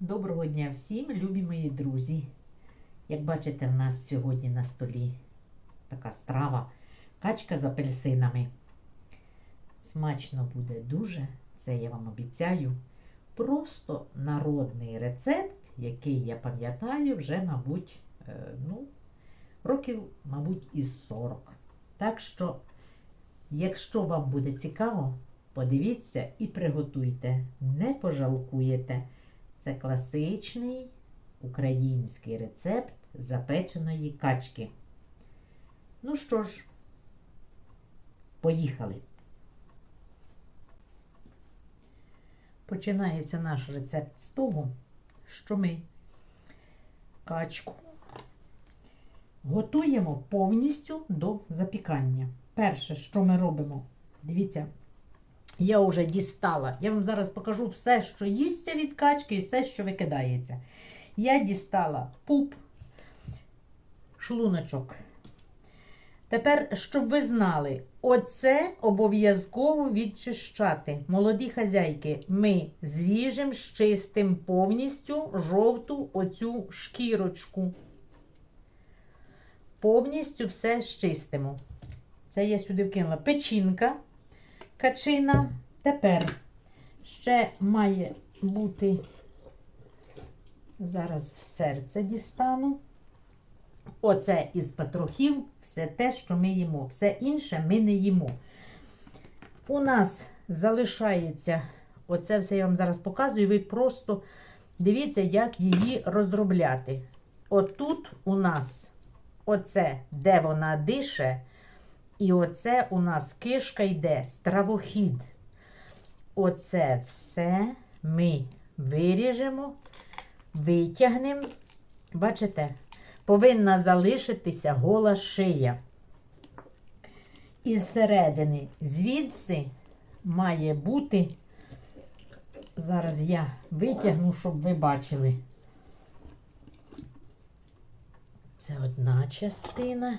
Доброго дня всім, любі мої друзі. Як бачите, в нас сьогодні на столі така страва качка з апельсинами. Смачно буде дуже, це я вам обіцяю. Просто народний рецепт, який я пам'ятаю вже, мабуть, е, ну, років, мабуть, із 40. Так що, якщо вам буде цікаво, подивіться і приготуйте, не пожалкуєте. Це класичний український рецепт запеченої качки. Ну що ж, поїхали. Починається наш рецепт з того, що ми качку готуємо повністю до запікання. Перше, що ми робимо, дивіться, я вже дістала. Я вам зараз покажу все, що їсться від качки, і все, що викидається. Я дістала пуп, шлуночок. Тепер, щоб ви знали, оце обов'язково відчищати. Молоді хазяйки, ми зріжемо, щистим повністю жовту оцю шкірочку. Повністю все щистимо. Це я сюди вкинула печінка качина. Тепер ще має бути, зараз серце дістану. Оце із патрохів, все те, що ми їмо. Все інше ми не їмо. У нас залишається, оце все я вам зараз показую, ви просто дивіться, як її розробляти. Отут у нас оце, де вона дише, і оце у нас кишка йде, стравохід. Оце все ми виріжемо, витягнемо. Бачите, повинна залишитися гола шия. Із середини звідси має бути. Зараз я витягну, щоб ви бачили. Це одна частина,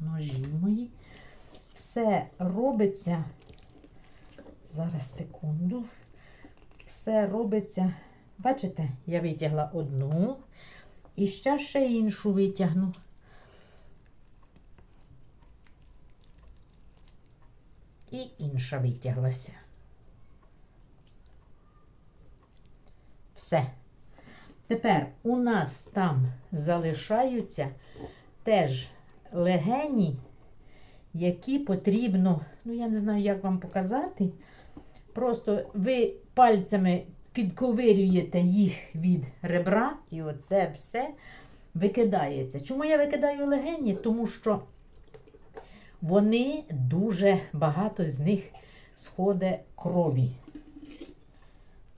ножі мої. Все робиться. Зараз секунду. Все робиться. Бачите, я витягла одну і ще ще іншу витягну. І інша витяглася. Все. Тепер у нас там залишаються теж легені, які потрібно, ну я не знаю, як вам показати. Просто ви пальцями підковирюєте їх від ребра, і оце все викидається. Чому я викидаю легені? Тому що вони дуже багато з них сходить крові.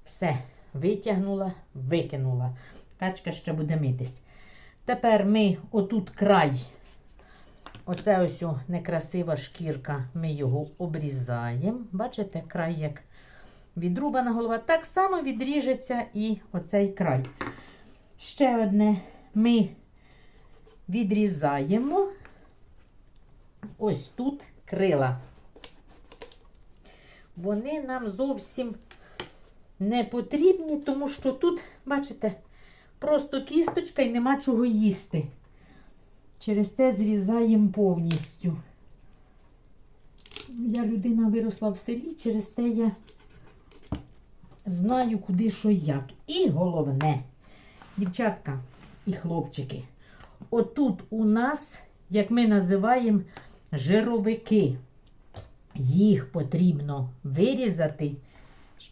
Все, витягнула, викинула. Качка ще буде митись. Тепер ми отут край, оце ось некрасива шкірка, ми його обрізаємо. Бачите, край як відрубана голова. Так само відріжеться і оцей край. Ще одне ми відрізаємо ось тут крила. Вони нам зовсім не потрібні, тому що тут, бачите, просто кісточка і нема чого їсти. Через те зрізаємо повністю. Я людина виросла в селі, через те я знаю, куди що як. І головне, дівчатка і хлопчики, отут у нас, як ми називаємо, жировики. Їх потрібно вирізати.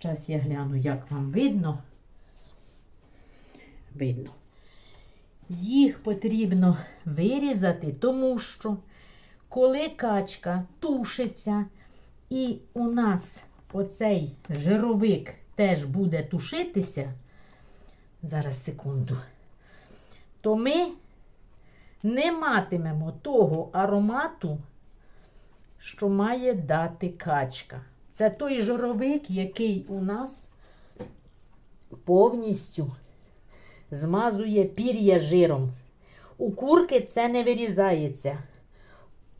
Зараз я гляну, як вам видно. Видно. Їх потрібно вирізати, тому що коли качка тушиться, і у нас оцей жировик теж буде тушитися, зараз секунду, то ми не матимемо того аромату, що має дати качка. Це той жировик, який у нас повністю змазує пір'я жиром. У курки це не вирізається.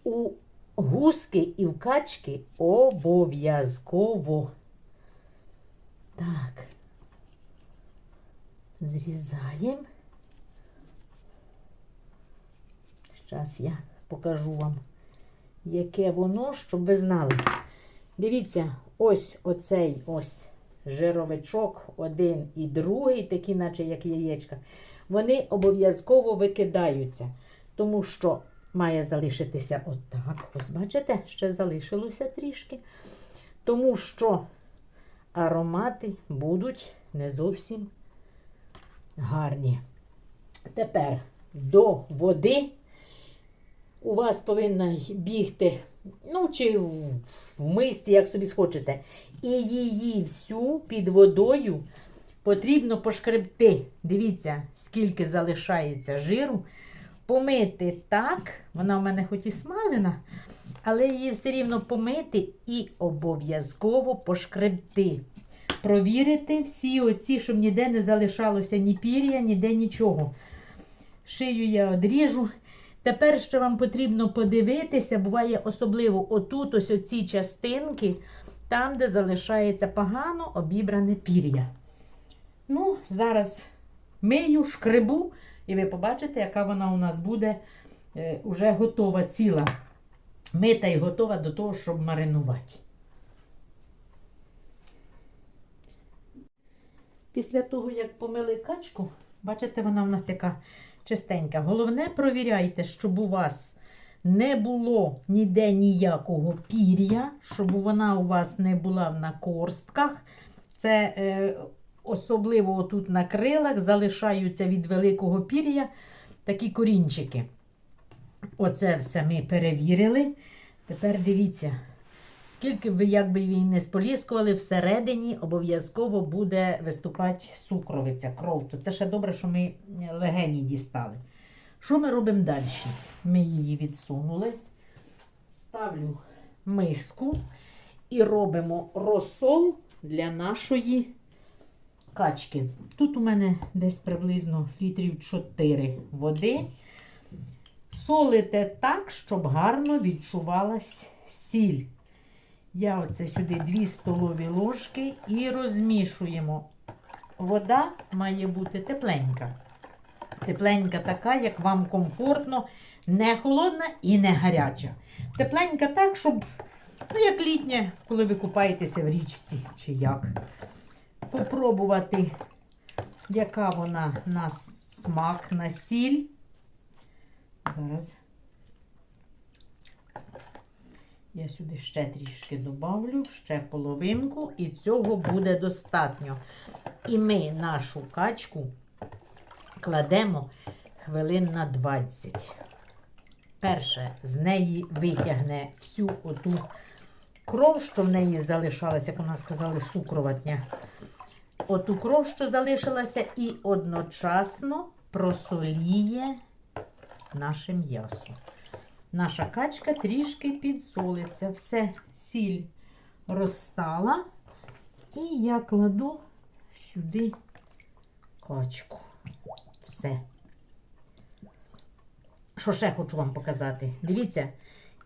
У гуски і в качки обов'язково. Так. Зрізаємо. Зараз я покажу вам, яке воно, щоб ви знали. Дивіться, ось оцей ось жировичок, один і другий, такі, наче як яєчка, вони обов'язково викидаються, тому що має залишитися отак. Ось, бачите, ще залишилося трішки. Тому що аромати будуть не зовсім гарні. Тепер до води у вас повинна бігти, ну, чи в мисці, як собі схочете. І її всю під водою потрібно пошкребти. Дивіться, скільки залишається жиру. Помити так, вона в мене хоч і смалена, але її все рівно помити і обов'язково пошкребти. Провірити всі оці, щоб ніде не залишалося ні пір'я, ніде нічого. Шию я одріжу. Тепер ще вам потрібно подивитися, буває особливо отут, ось оці частинки, там, де залишається погано обібране пір'я. Ну, зараз мию, шкребу, і ви побачите, яка вона у нас буде е, уже готова ціла. Мита і готова до того, щоб маринувати. Після того, як помили качку, бачите, вона в нас яка чистенька. Головне, провіряйте, щоб у вас не було ніде ніякого пір'я, щоб вона у вас не була на корстках. Це е, особливо тут на крилах залишаються від великого пір'я такі корінчики. Оце все ми перевірили. Тепер дивіться, скільки б ви, як не споліскували, всередині обов'язково буде виступати сукровиця, кров. То це ще добре, що ми легені дістали. Що ми робимо далі? Ми її відсунули, ставлю миску і робимо розсол для нашої качки. Тут у мене десь приблизно літрів 4 води. Солите так, щоб гарно відчувалась сіль. Я оце сюди 2 столові ложки і розмішуємо. Вода має бути тепленька. Тепленька така, як вам комфортно, не холодна і не гаряча. Тепленька так, щоб, ну, як літня, коли ви купаєтеся в річці, чи як. Попробувати, яка вона на смак, на сіль. Зараз я сюди ще трішки добавлю, ще половинку, і цього буде достатньо. І ми нашу качку кладемо хвилин на 20. Перше, з неї витягне всю оту кров, що в неї залишалася, як у нас сказали, сукроватня. Оту кров, що залишилася, і одночасно просоліє наше м'ясо. Наша качка трішки підсолиться. Все, сіль розстала. І я кладу сюди качку. Все. Що ще хочу вам показати? Дивіться,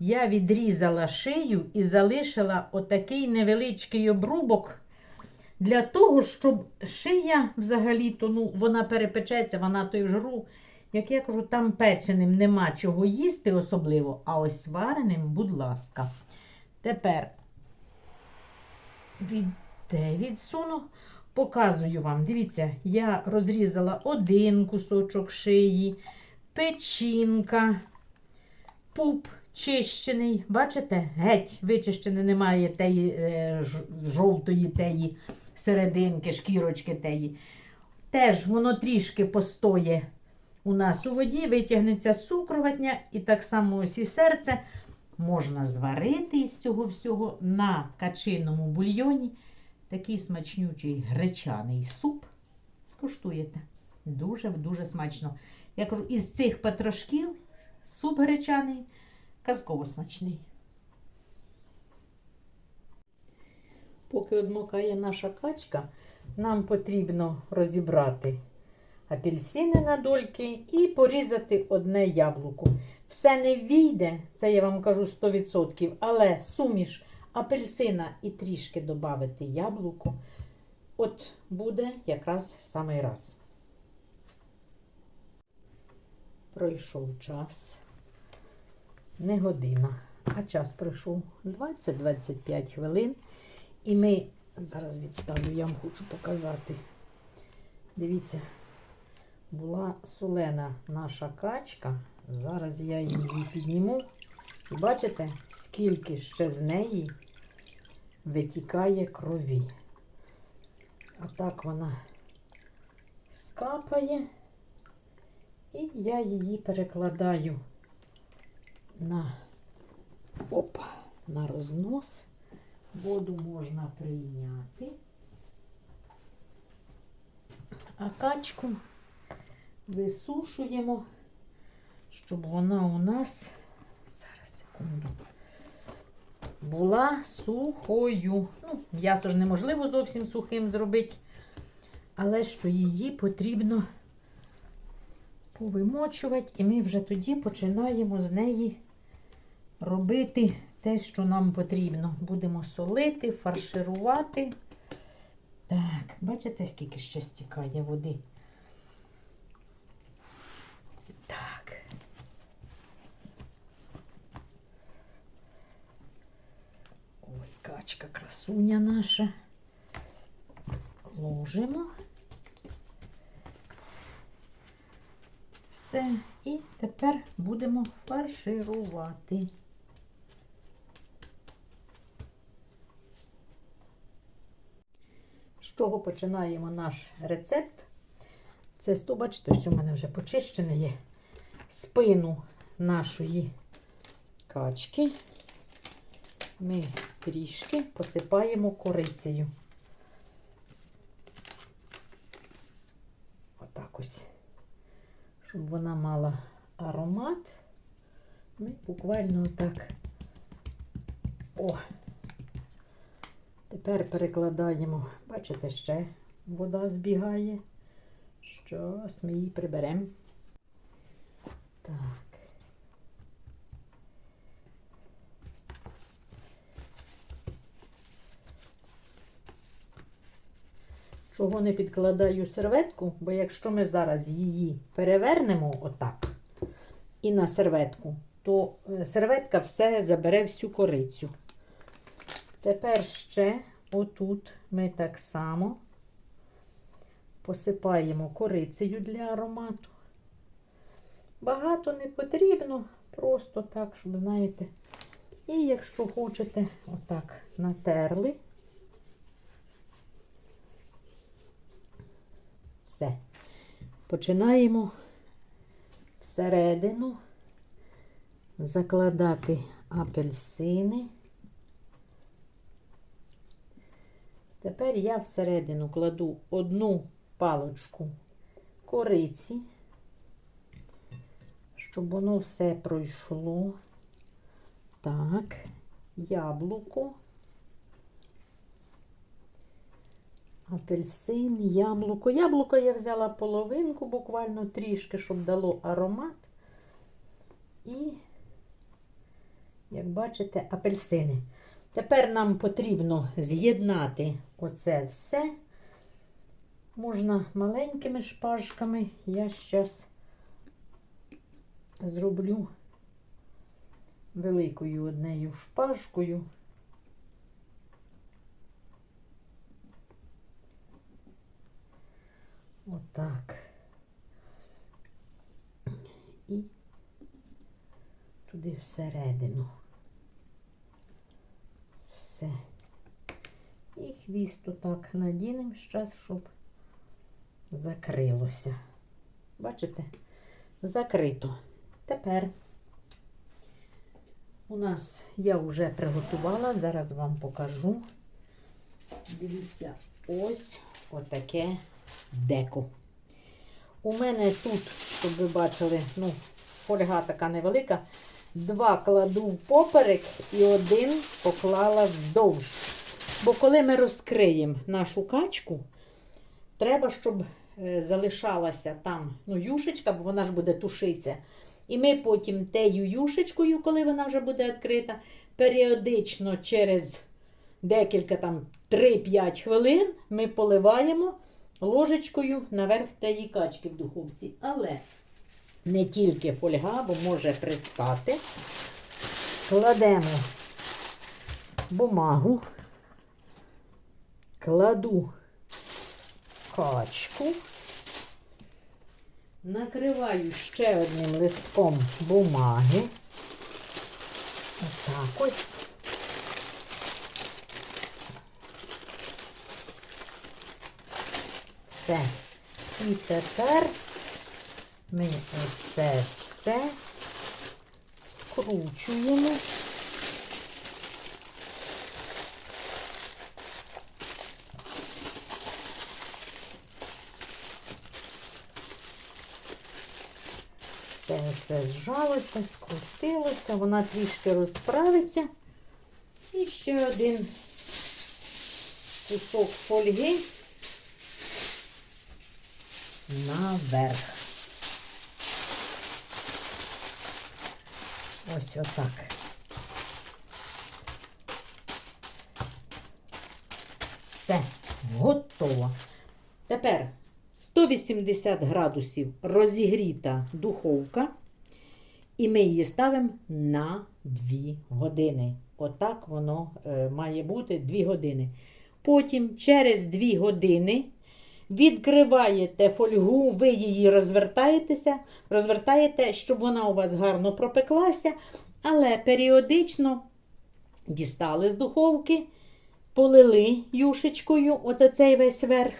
я відрізала шию і залишила отакий невеличкий обрубок для того, щоб шия взагалі-то, ну, вона перепечеться, вона той в жиру. Як я кажу, там печеним нема чого їсти особливо, а ось вареним, будь ласка. Тепер від, де відсуну, показую вам. Дивіться, я розрізала один кусочок шиї, печінка, пуп чищений. Бачите, геть вичищений, немає теї е, жовтої теї серединки, шкірочки теї. Теж воно трішки постоє у нас у воді, витягнеться сукроватня, і так само ось і серце можна зварити із цього всього на качиному бульйоні. Такий смачнючий гречаний суп. Скуштуєте. Дуже-дуже смачно. Я кажу, із цих патрошків суп гречаний казково смачний. Поки одмокає наша качка, нам потрібно розібрати апельсини на дольки і порізати одне яблуко. Все не війде, це я вам кажу 100%, але суміш апельсина і трішки додати яблуко, от буде якраз в самий раз. пройшов час. Не година, а час пройшов 20-25 хвилин. І ми зараз відставлю, я вам хочу показати. Дивіться, була солена наша качка. Зараз я її підніму. І бачите, скільки ще з неї витікає крові. А так вона скапає. І я її перекладаю на, опа, на рознос. Воду можна прийняти. А качку висушуємо, щоб вона у нас, зараз секунду, була сухою. Ну, м'ясо ж неможливо зовсім сухим зробити, але що її потрібно повимочувати, і ми вже тоді починаємо з неї робити те, що нам потрібно. Будемо солити, фарширувати. Так, бачите, скільки ще стікає води. Так. Ой, качка, красуня наша. Ложимо. Все. І тепер будемо фарширувати. З чого починаємо наш рецепт? Це сто, бачите, ось у мене вже почищене є спину нашої качки. Ми трішки посипаємо корицею. Отак ось. Щоб вона мала аромат. Ми буквально отак. О! Тепер перекладаємо, бачите, ще вода збігає. Щось ми її приберемо. Так. Чого не підкладаю серветку, бо якщо ми зараз її перевернемо отак і на серветку, то е, серветка все забере всю корицю. Тепер ще отут ми так само посипаємо корицею для аромату. Багато не потрібно, просто так, щоб, знаєте. І якщо хочете, отак натерли. Все. Починаємо всередину закладати апельсини. Тепер я всередину кладу одну палочку кориці, щоб воно все пройшло. Так, яблуко, апельсин, яблуко. Яблуко я взяла половинку, буквально трішки, щоб дало аромат. І, як бачите, апельсини. Тепер нам потрібно з'єднати оце все. Можна маленькими шпажками. Я зараз зроблю великою однею шпажкою. Отак. І туди всередину. Все. І хвіст отак надінемо зараз, щоб закрилося. Бачите? Закрито. Тепер у нас я вже приготувала, зараз вам покажу. Дивіться, ось отаке деко. У мене тут, щоб ви бачили, ну, фольга така невелика, два кладу в поперек і один поклала вздовж. Бо коли ми розкриємо нашу качку, треба, щоб е, залишалася там ну, юшечка, бо вона ж буде тушитися. І ми потім тею юшечкою, коли вона вже буде відкрита, періодично через декілька там 3-5 хвилин ми поливаємо ложечкою наверх тієї качки в духовці. Але не тільки фольга, бо може пристати. Кладемо бумагу, кладу качку, накриваю ще одним листком бумаги. Отак ось. Все. І тепер ми оце все скручуємо. Все це зжалося, скрутилося, вона трішки розправиться. І ще один кусок фольги наверх. Ось отак. Все, готово. Тепер 180 градусів розігріта духовка. І ми її ставимо на 2 години. Отак воно е, має бути 2 години. Потім через 2 години відкриваєте фольгу, ви її розвертаєтеся, розвертаєте, щоб вона у вас гарно пропеклася, але періодично дістали з духовки, полили юшечкою, оце цей весь верх,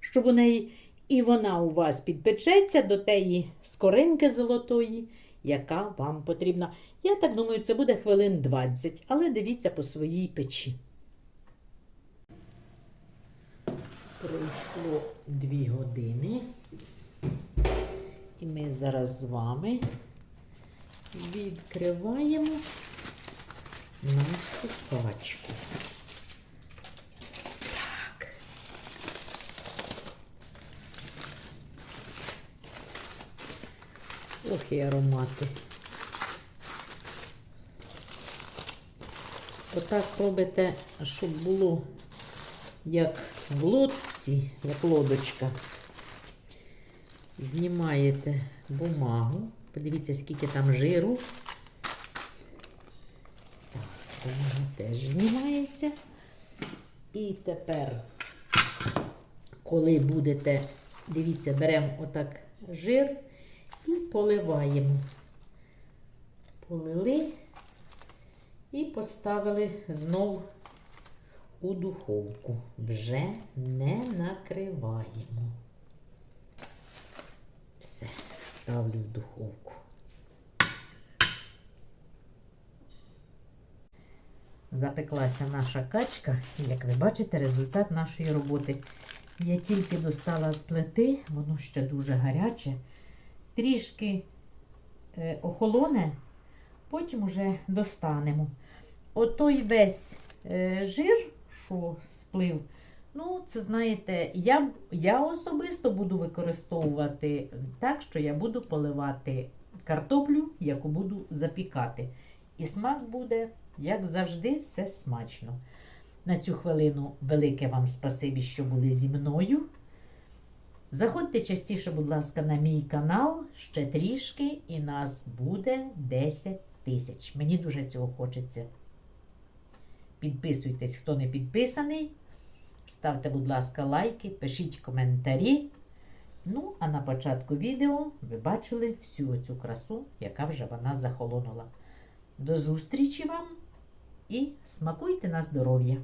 щоб у неї, і вона у вас підпечеться до теї скоринки золотої, яка вам потрібна. Я так думаю, це буде хвилин 20, але дивіться по своїй печі. Пройшло 2 години. І ми зараз з вами відкриваємо нашу пачку. Так. Ох, і аромати. Отак робите, щоб було як в лодці, як лодочка. Знімаєте бумагу. Подивіться, скільки там жиру. Так, бумага теж знімається. І тепер, коли будете, дивіться, беремо отак жир і поливаємо. Полили і поставили знову у духовку. Вже не накриваємо. Все, ставлю в духовку. Запеклася наша качка, і як ви бачите, результат нашої роботи. Я тільки достала з плити, воно ще дуже гаряче, трішки е, охолоне, потім уже достанемо. Отой весь е, жир, що сплив, ну, це знаєте, я, я особисто буду використовувати так, що я буду поливати картоплю, яку буду запікати. І смак буде, як завжди, все смачно. На цю хвилину велике вам спасибі, що були зі мною. Заходьте частіше, будь ласка, на мій канал ще трішки, і нас буде 10 тисяч. Мені дуже цього хочеться. Підписуйтесь, хто не підписаний. Ставте, будь ласка, лайки, пишіть коментарі. Ну, а на початку відео ви бачили всю цю красу, яка вже вона захолонула. До зустрічі вам і смакуйте на здоров'я!